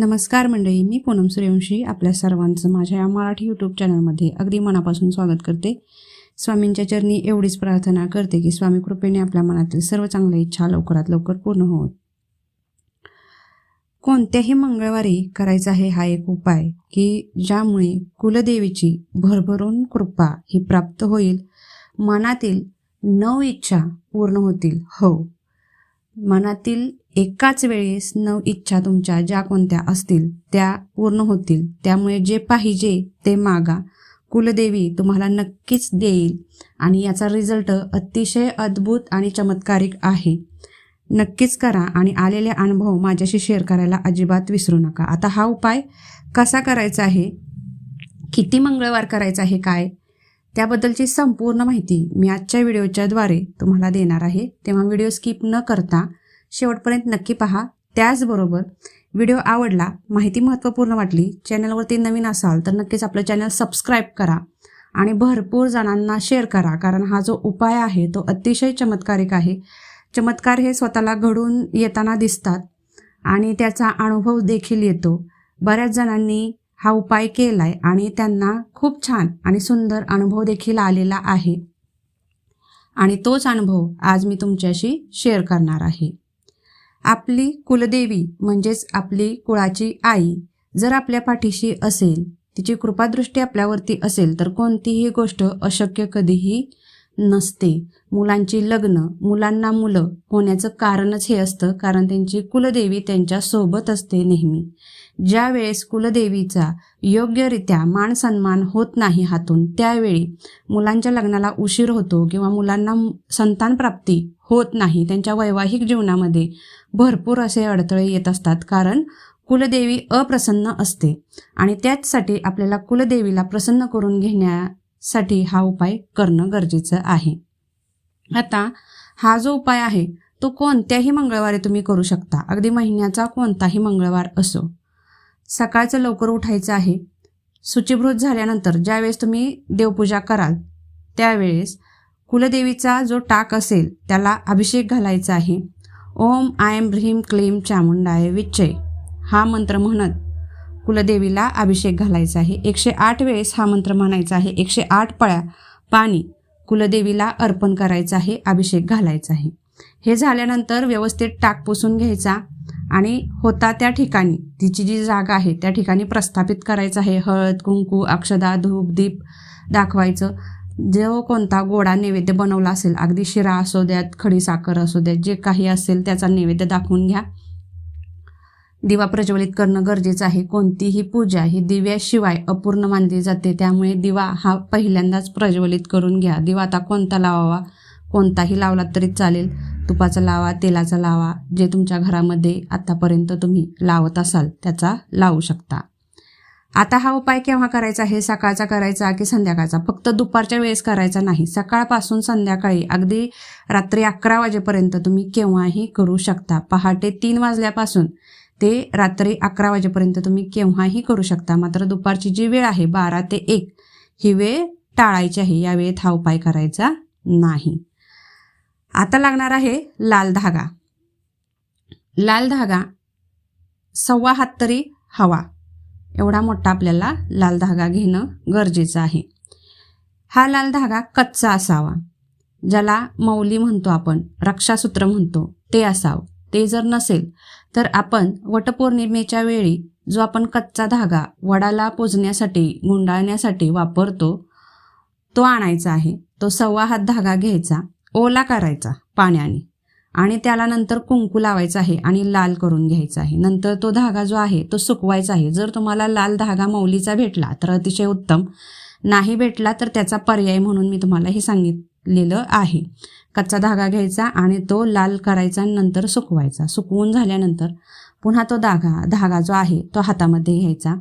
नमस्कार मंडळी मी पूनम सूर्यवंशी आपल्या सर्वांचं माझ्या या मराठी यूट्यूब चॅनलमध्ये अगदी मनापासून स्वागत करते. स्वामींच्या चरणी एवढीच प्रार्थना करते की स्वामी कृपेने आपल्या मनातील सर्व चांगल्या इच्छा लवकरात लवकर पूर्ण होत कोणत्याही मंगळवारी करायचा आहे हा एक उपाय की ज्यामुळे कुलदेवीची भरभरून कृपा ही प्राप्त होईल मनातील नऊ इच्छा पूर्ण होतील. हो. मनातील एकाच वेळेस नऊ इच्छा तुमच्या ज्या कोणत्या असतील त्या पूर्ण होतील. त्यामुळे जे पाहिजे ते मागा. कुलदेवी तुम्हाला नक्कीच देईल आणि याचा रिझल्ट अतिशय अद्भुत आणि चमत्कारिक आहे. नक्कीच करा आणि आलेले अनुभव माझ्याशी शेअर करायला अजिबात विसरू नका. आता हा उपाय कसा करायचा आहे? किती मंगळवार करायचा आहे? काय? त्याबद्दलची संपूर्ण माहिती मी आजच्या व्हिडिओच्याद्वारे तुम्हाला देणार आहे. तेव्हा व्हिडिओ स्किप न करता शेवटपर्यंत नक्की पहा. त्याचबरोबर व्हिडिओ आवडला माहिती महत्त्वपूर्ण वाटली चॅनलवरती नवीन असाल तर नक्कीच आपलं चॅनल सबस्क्राईब करा आणि भरपूर जणांना शेअर करा कारण हा जो उपाय आहे तो अतिशय चमत्कारिक आहे. चमत्कार हे स्वतःला घडून येताना दिसतात आणि त्याचा अनुभव देखील येतो. बऱ्याच जणांनी हा उपाय केला आहे आणि त्यांना खूप छान आणि सुंदर अनुभव देखील आलेला आहे. आणि तोच अनुभव आज मी तुमच्याशी शेअर करणार आहे. आपली कुलदेवी म्हणजेच आपली कुळाची आई जर आपल्या पाठीशी असेल तिची कृपादृष्टी आपल्यावरती असेल तर कोणतीही गोष्ट अशक्य कधीही नसते. मुलांची लग्न मुलांना मुलं होण्याचं कारणच हे असतं कारण त्यांची कुलदेवी त्यांच्यासोबत असते नेहमी. ज्या वेळेस कुलदेवीचा योग्यरित्या मान सन्मान होत नाही हातून त्यावेळी मुलांच्या लग्नाला उशीर होतो किंवा मुलांना संतान प्राप्ती होत नाही त्यांच्या वैवाहिक जीवनामध्ये भरपूर असे अडथळे येत असतात कारण कुलदेवी अप्रसन्न असते आणि त्याचसाठी आपल्याला कुलदेवीला प्रसन्न करून घेण्यासाठी हा उपाय करणं गरजेचं आहे. आता हा जो उपाय आहे तो कोणत्याही मंगळवारी तुम्ही करू शकता. अगदी महिन्याचा कोणताही मंगळवार असो. सकाळचं लवकर उठायचं आहे. शुचिभृत झाल्यानंतर ज्यावेळेस तुम्ही देवपूजा कराल त्यावेळेस कुलदेवीचा जो टाक असेल त्याला अभिषेक घालायचा आहे. ओम आयम ह्रीम क्लीम चामुंडाय विच्चय. हा मंत्र म्हणत कुलदेवीला अभिषेक घालायचा आहे. एकशे आठ वेळेस हा मंत्र म्हणायचा आहे. एकशे आठ पळ्या पाणी कुलदेवीला अर्पण करायचं आहे अभिषेक घालायचा आहे. हे झाल्यानंतर व्यवस्थित टाक पुसून घ्यायचा. आणि होता त्या ठिकाणी. तिची जी जागा आहे त्या ठिकाणी प्रस्थापित करायचं आहे. हळद कुंकू अक्षदा धूप दीप दाखवायचं. जो कोणता गोडा नैवेद्य बनवला असेल अगदी शिरा असू द्यात खडी साखर असू द्यात जे काही असेल त्याचा नैवेद्य दाखवून घ्या. दिवा प्रज्वलित करणं गरजेचं आहे. कोणतीही पूजा ही दिव्याशिवाय अपूर्ण मानली जाते. त्यामुळे दिवा हा पहिल्यांदाच प्रज्वलित करून घ्या. दिवा आता कोणता लावावा कोणताही लावला तरी चालेल. तुपाचा लावा तेलाचा लावा जे तुमच्या घरामध्ये आतापर्यंत तुम्ही लावत असाल त्याचा लावू शकता. आता हा उपाय केव्हा करायचा? आहे सकाळचा करायचा की संध्याकाळचा? फक्त दुपारच्या वेळेस करायचा नाही. सकाळपासून संध्याकाळी अगदी रात्री अकरा वाजेपर्यंत तुम्ही केव्हाही करू शकता. पहाटे तीन वाजल्यापासून ते रात्री अकरा वाजेपर्यंत तुम्ही केव्हाही करू शकता. मात्र दुपारची जी वेळ आहे बारा ते एक ही वेळ टाळायची आहे. या वेळेत हा उपाय करायचा नाही. आता लागणार आहे लाल धागा. लाल धागा सव्वा हात तरी हवा. एवढा मोठा आपल्याला लाल धागा घेणं गरजेचं आहे. हा लाल धागा कच्चा असावा. ज्याला मौली म्हणतो आपण रक्षासूत्र म्हणतो ते असावं. ते जर नसेल तर आपण वटपौर्णिमेच्या वेळी जो आपण कच्चा धागा वडाला पोजण्यासाठी गुंडाळण्यासाठी वापरतो तो आणायचा आहे. तो सव्वा हात धागा घ्यायचा. ओला करायचा पाण्याने. आणि त्याला नंतर कुंकू लावायचा आहे आणि लाल करून घ्यायचा आहे. नंतर तो धागा जो आहे तो सुकवायचा आहे. जर तुम्हाला लाल धागा मौलीचा भेटला तर अतिशय उत्तम. नाही भेटला तर त्याचा पर्याय म्हणून मी तुम्हाला हे सांगितलेलं आहे. कच्चा धागा घ्यायचा आणि तो लाल करायचा नंतर सुकवायचा. सुकवून झाल्यानंतर पुन्हा तो धागा धागा जो आहे तो हातामध्ये घ्यायचा.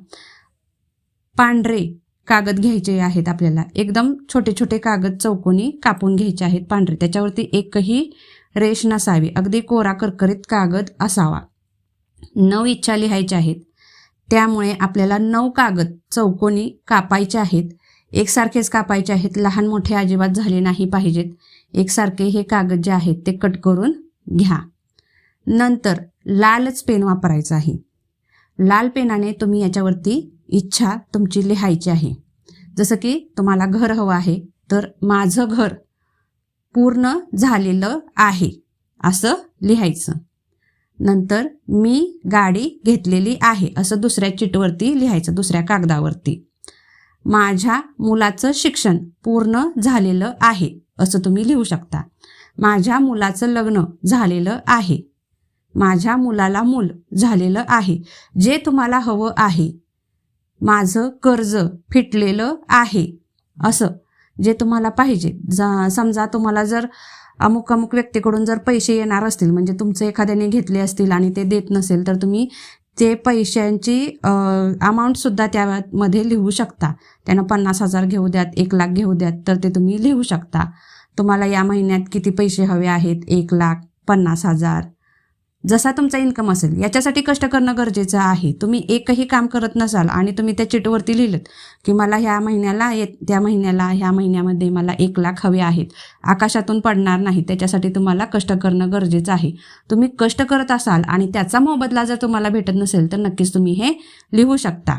पांढरे कागद घ्यायचे आहेत आपल्याला. एकदम छोटे छोटे कागद चौकोनी कापून घ्यायचे आहेत पांढरे. त्याच्यावरती एकही रेष नसावी. अगदी कोरा करकरीत कागद असावा. नऊ इच्छा लिहायच्या आहेत. त्यामुळे आपल्याला नऊ कागद चौकोनी कापायचे आहेत. एकसारखेच कापायचे आहेत. लहान मोठे अजिबात झाले नाही पाहिजेत. एकसारखे हे कागद जे आहेत ते कट करून घ्या. नंतर लालच पेन वापरायचा आहे. लाल पेनाने तुम्ही याच्यावरती इच्छा तुमची लिहायची आहे. जसं की तुम्हाला घर हवं आहे तर माझं घर पूर्ण झालेलं आहे असं लिहायचं. नंतर मी गाडी घेतलेली आहे असं दुसऱ्या चिटवरती लिहायचं दुसऱ्या कागदावरती. माझ्या मुलाचं शिक्षण पूर्ण झालेलं आहे असं तुम्ही लिहू शकता. माझ्या मुलाचं लग्न झालेलं आहे. माझ्या मुलाला मूल झालेलं आहे. जे तुम्हाला हवं आहे माझं कर्ज फिटलेलं आहे. असं जे तुम्हाला पाहिजे. जा समजा तुम्हाला जर अमुक अमुक व्यक्तीकडून जर पैसे येणार असतील म्हणजे तुमचे एखाद्याने घेतले असतील आणि ते देत नसेल तर तुम्ही ते पैशांची अमाऊंटसुद्धा त्यामध्ये लिहू शकता. त्यानं पन्नास हजार घेऊ द्यात एक लाख घेऊ द्यात तर ते तुम्ही लिहू शकता. तुम्हाला या महिन्यात किती पैसे हवे आहेत? एक लाख पन्नास हजार. जसा तुमचा इन्कम असेल याच्यासाठी कष्ट करणं गरजेचं आहे. तुम्ही एकही काम करत नसाल आणि तुम्ही त्या चिटवरती लिहिलं की मला ह्या महिन्याला त्या महिन्याला ह्या महिन्यामध्ये मला एक लाख हवे आहेत. आकाशातून पडणार नाही त्याच्यासाठी तुम्हाला कष्ट करणं गरजेचं आहे. तुम्ही कष्ट करत असाल आणि त्याचा मोबदला जर तुम्हाला भेटत नसेल तर नक्कीच तुम्ही हे लिहू शकता.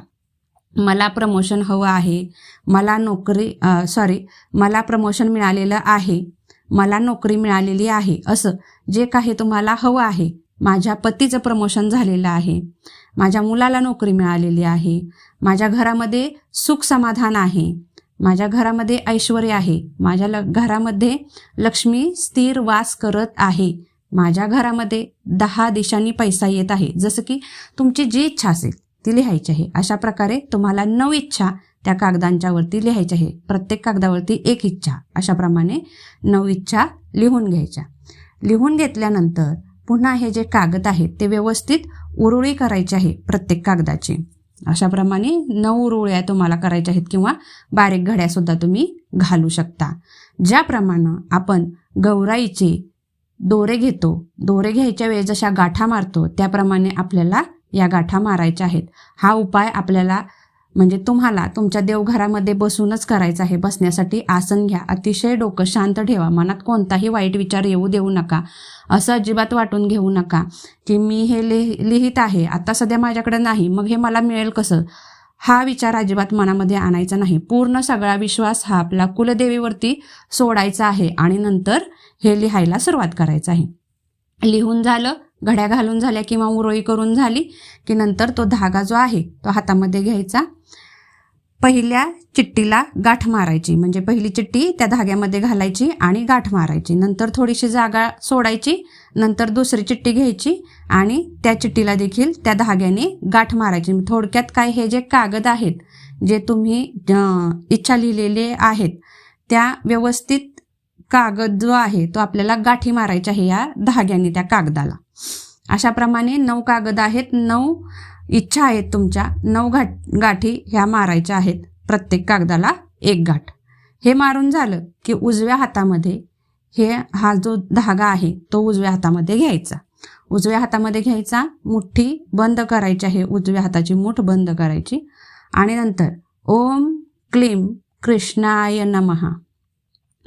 मला प्रमोशन हवं आहे. मला नोकरी सॉरी मला प्रमोशन मिळालेलं आहे. मला नोकरी मिळालेली आहे. असं जे काही तुम्हाला हवं आहे माझ्या पतीचं प्रमोशन झालेलं आहे. माझ्या मुलाला नोकरी मिळालेली आहे. माझ्या घरामध्ये सुख समाधान आहे. माझ्या घरामध्ये ऐश्वर आहे. माझ्या ल घरामध्ये लक्ष्मी स्थिर वास करत आहे. माझ्या घरामध्ये दहा दिशांनी पैसा येत आहे. जसं की तुमची जी इच्छा असेल ती लिहायची आहे. अशा प्रकारे तुम्हाला नऊ इच्छा त्या कागदांच्यावरती लिहायची आहे. प्रत्येक कागदावरती एक इच्छा. अशाप्रमाणे नऊ इच्छा लिहून घ्यायच्या. लिहून घेतल्यानंतर पुन्हा हे जे कागद आहेत ते व्यवस्थित उरुळी करायची आहे प्रत्येक कागदाची. अशाप्रमाणे नऊ रुळ्या तुम्हाला करायच्या आहेत किंवा बारीक घड्यासुद्धा तुम्ही घालू शकता. ज्याप्रमाणे आपण गौराईचे दोरे घेतो दोरे घ्यायच्या वेळेस जशा गाठा मारतो त्याप्रमाणे आपल्याला या गाठा मारायच्या आहेत. हा उपाय आपल्याला म्हणजे तुम्हाला तुमच्या देवघरामध्ये बसूनच करायचं आहे. बसण्यासाठी आसन घ्या. अतिशय डोकं शांत ठेवा. मनात कोणताही वाईट विचार येऊ देऊ नका. असं अजिबात वाटून घेऊ नका. की मी हे लिह लिहित आहे. आता सध्या माझ्याकडे नाही. मग हे मला मिळेल कसं? हा विचार अजिबात मनामध्ये आणायचा नाही. पूर्ण सगळा विश्वास हा आपला कुलदेवीवरती सोडायचा आहे. आणि नंतर हे लिहायला सुरुवात करायचं आहे. लिहून झालं. घड्या घालून झाल्या किंवा उरोळी करून झाली की नंतर तो धागा जो आहे तो हातामध्ये घ्यायचा. पहिल्या चिट्टीला गाठ मारायची. म्हणजे पहिली चिट्टी त्या धाग्यामध्ये घालायची आणि गाठ मारायची. नंतर थोडीशी जागा सोडायची नंतर दुसरी चिट्टी घ्यायची आणि त्या चिट्टीला देखील त्या धाग्याने गाठ मारायची. थोडक्यात काय हे जे कागद आहेत जे तुम्ही इच्छा लिहिलेले आहेत त्या व्यवस्थित कागद जो आहे तो आपल्याला गाठी मारायची आहे या धाग्याने त्या कागदाला. अशाप्रमाणे नऊ कागद आहेत नऊ इच्छा आहेत तुमच्या. नऊ घाट गाठी ह्या मारायच्या आहेत. प्रत्येक कागदाला एक गाठ. हे मारून झालं की उजव्या हातामध्ये हे हा जो धागा आहे तो उजव्या हातामध्ये घ्यायचा. उजव्या हातामध्ये घ्यायचा मुठ्ठी बंद करायची आहे उजव्या हाताची मुठ बंद करायची. आणि नंतर ओम क्लीम कृष्णाय नमहा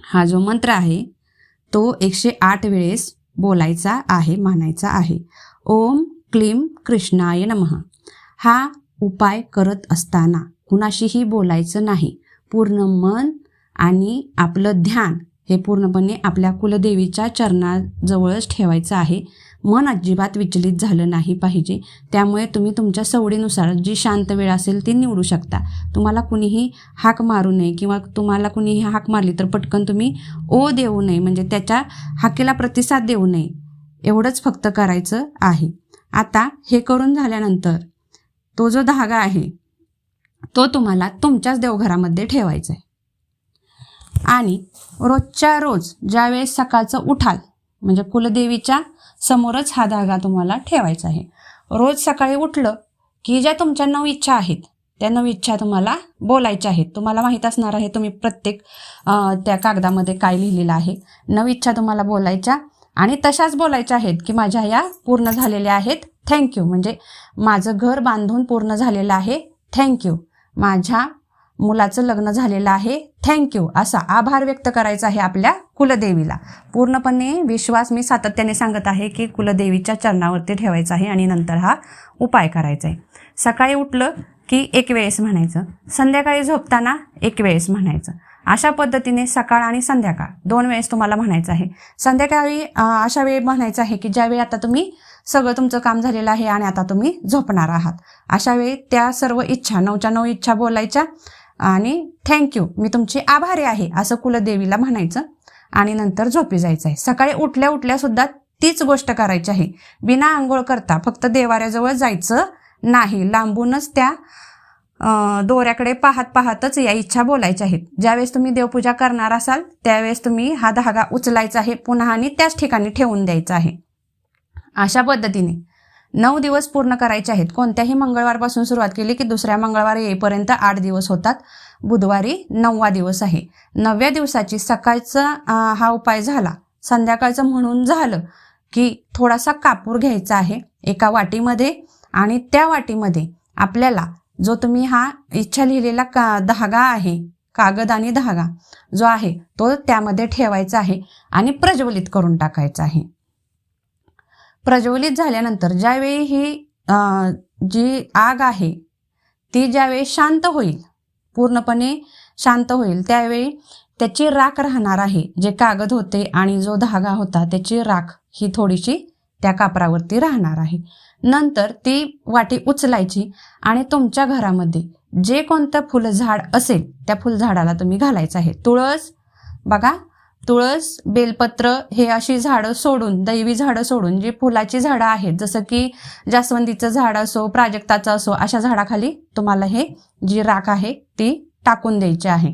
हा जो मंत्र आहे तो एकशे आठ वेळेस बोलायचा आहे म्हणायचा आहे. ओम क्लीम कृष्णाय नमः. हा उपाय करत असताना कुणाशीही बोलायचं नाही. पूर्ण मन आणि आपलं ध्यान हे पूर्णपणे आपल्या कुलदेवीच्या चरणाजवळच ठेवायचं आहे. मन अजिबात विचलित झालं नाही पाहिजे. त्यामुळे तुम्ही तुमच्या सवडीनुसार जी शांत वेळ असेल ती निवडू शकता. तुम्हाला कुणीही हाक मारू नये किंवा तुम्हाला कुणीही हाक मारली तर पटकन तुम्ही ओ देऊ नये. म्हणजे त्याच्या हाकेला प्रतिसाद देऊ नये. एवढंच फक्त करायचं आहे. आता हे करून झाल्यानंतर तो जो धागा आहे तो तुम्हाला तुमच्याच देवघरामध्ये ठेवायचा आहे आणि रोजच्या रोज ज्यावेळेस सकाळचं उठाल म्हणजे कुलदेवीच्या समोरच हा धागा तुम्हाला ठेवायचा आहे. रोज सकाळी उठलं की ज्या तुमच्या नऊ इच्छा आहेत त्या नऊ इच्छा तुम्हाला बोलायच्या आहेत. तुम्हाला माहीत असणार आहे तुम्ही प्रत्येक त्या कागदामध्ये काय लिहिलेलं आहे. नऊ इच्छा तुम्हाला बोलायच्या आणि तशाच बोलायच्या आहेत की माझ्या या पूर्ण झालेल्या आहेत थँक्यू. म्हणजे माझं घर बांधून पूर्ण झालेलं आहे थँक्यू. माझ्या मुलाचं लग्न झालेलं आहे. थँक्यू असा आभार व्यक्त करायचा आहे आपल्या कुलदेवीला. पूर्णपणे विश्वास मी सातत्याने सांगत आहे की कुलदेवीच्या चरणावरती ठेवायचा आहे आणि नंतर हा उपाय करायचा आहे. सकाळी उठलं की एक वेळेस म्हणायचं. संध्याकाळी झोपताना एक वेळेस म्हणायचं. अशा पद्धतीने सकाळ आणि संध्याकाळ दोन वेळेस तुम्हाला म्हणायचं आहे. संध्याकाळी अशा वेळी म्हणायचं आहे की ज्यावेळी आता तुम्ही सगळं तुमचं काम झालेलं आहे आणि आता तुम्ही झोपणार आहात. अशा वेळी त्या सर्व इच्छा नऊच्या नऊ इच्छा बोलायच्या. आणि थँक्यू मी तुमची आभारी आहे असं कुलदेवीला म्हणायचं. आणि नंतर झोपी जायचं आहे. सकाळी उठल्या उठल्या सुद्धा तीच गोष्ट करायची आहे. बिना आंघोळ करता फक्त देवाऱ्याजवळ जायचं नाही. लांबूनच त्या दोऱ्याकडे पाहत पाहतच या इच्छा बोलायच्या आहेत. ज्यावेळेस तुम्ही देवपूजा करणार असाल त्यावेळेस तुम्ही हा धागा उचलायचा आहे. पुन्हा आणि त्याच ठिकाणी ठेवून द्यायचा आहे. अशा पद्धतीने. नऊ दिवस पूर्ण करायचे आहेत. कोणत्याही मंगळवारपासून सुरुवात केली की दुसऱ्या मंगळवार येईपर्यंत आठ दिवस होतात. बुधवारी नववा दिवस आहे. नवव्या दिवसाची सकाळचा हा उपाय झाला. संध्याकाळचं म्हणून झालं की थोडासा कापूर घ्यायचा आहे एका वाटीमध्ये आणि त्या वाटीमध्ये आपल्याला जो तुम्ही हा इच्छा लिहिलेला का धागा आहे कागद आणि धागा जो आहे तो त्यामध्ये ठेवायचा आहे आणि प्रज्वलित करून टाकायचा आहे. प्रज्वलित झाल्यानंतर ज्यावेळी ही जी आग आहे ती ज्यावेळी शांत होईल पूर्णपणे शांत होईल त्यावेळी त्याची राख राहणार आहे जे कागद होते आणि जो धागा होता त्याची राख ही थोडीशी त्या कापरावरती राहणार आहे. नंतर ती वाटी उचलायची आणि तुमच्या घरामध्ये जे कोणतं फुलझाड असेल त्या फुलझाडाला तुम्ही घालायचं आहे. तुळस बघा तुळस बेलपत्र हे अशी झाडं सोडून दैवी झाडं सोडून जी फुलाची झाडं आहेत जसं की जास्वंदीचं झाड असो प्राजक्ताचं असो अशा झाडाखाली तुम्हाला हे जी राख आहे ती टाकून द्यायची आहे.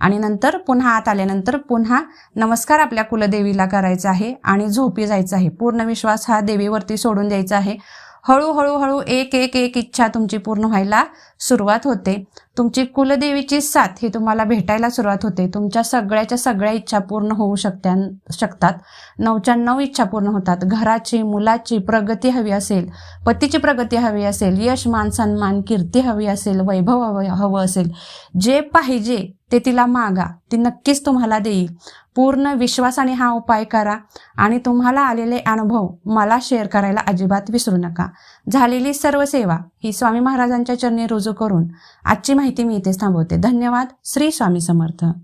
आणि नंतर पुन्हा आत आल्यानंतर पुन्हा नमस्कार आपल्या कुलदेवीला करायचा आहे आणि झोपी जायचं आहे. पूर्ण विश्वास हा देवीवरती सोडून द्यायचा आहे. हळूहळू हळू एक एक एक इच्छा तुमची पूर्ण व्हायला सुरुवात होते. तुमची कुलदेवीची साथ ही तुम्हाला भेटायला सुरुवात होते. तुमच्या सगळ्याच्या सगळ्या इच्छा पूर्ण होऊ शकत्या शकतात. नऊच्या नऊ इच्छा पूर्ण होतात. घराची मुलाची प्रगती हवी असेल पतीची प्रगती हवी असेल यश मान सन्मान कीर्ती हवी असेल वैभव हवं हवं असेल. जे पाहिजे ते तिला मागा. ती नक्कीच तुम्हाला देईल. पूर्ण विश्वासाने हा उपाय करा आणि तुम्हाला आलेले अनुभव मला शेअर करायला अजिबात विसरू नका. झालेली सर्व सेवा ही स्वामी महाराजांच्या चरणी रुजू करून आजची माहिती मी इथेच थांबवते. धन्यवाद. श्री स्वामी समर्थ.